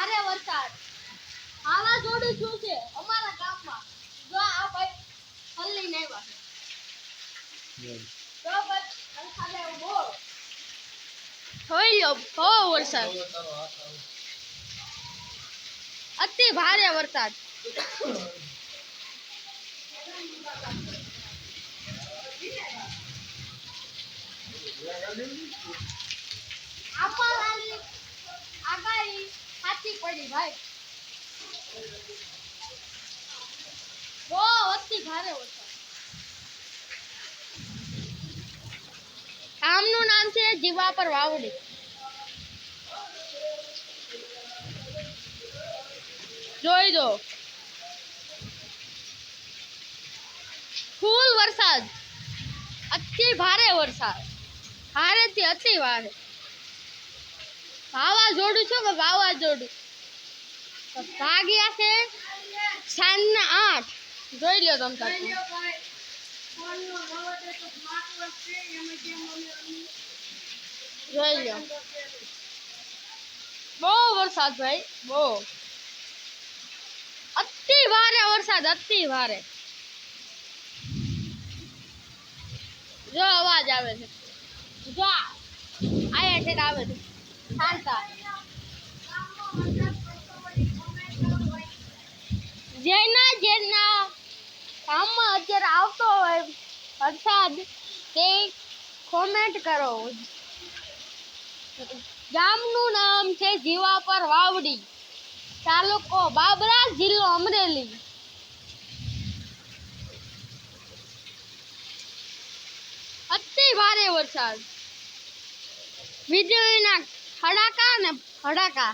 ભારે વરસાદ વાવાઝોડું શું છે અમારા ગામમાં જો આ ભાઈ ફલ લઈને આવ્યા છે જો ભાઈ અંખાલે ઉભો હોય લો બહુ વરસાદ અતિ ભારે વરસાદ આપણા આગાહી સાચી પડી ભાઈ. બહુ વસ્તી ભારે વરસાદ ગામનું નામ છે જીવા પર વાવડી. જોઈ દો. ફૂલ વરસાદ. અતિ ભારે વરસાદ. ભારે થી અતિ ભારે. વાવાઝોડું છે કે વાવાઝોડું તો ભાગ્યા છે સાંજના આઠ જોઈ લો તમ તાર જોઈ લો બહુ વરસાદ ભાઈ બહુ અતિ ભારે વરસાદ અતિ ભારે જો અવાજ આવે છે જો આ- આયા છે આવે છે શાંતા જેના જેના ગામમાં અત્યારે આવતો હોય વરસાદ તે કોમેન્ટ કરો. ગામનું નામ છે જીવાપર વાવડી. તાલુકો બાબરા જિલ્લો અમરેલી. અતિ ભારે વરસાદ. વીજળીના ખડાકા ને ભડાકા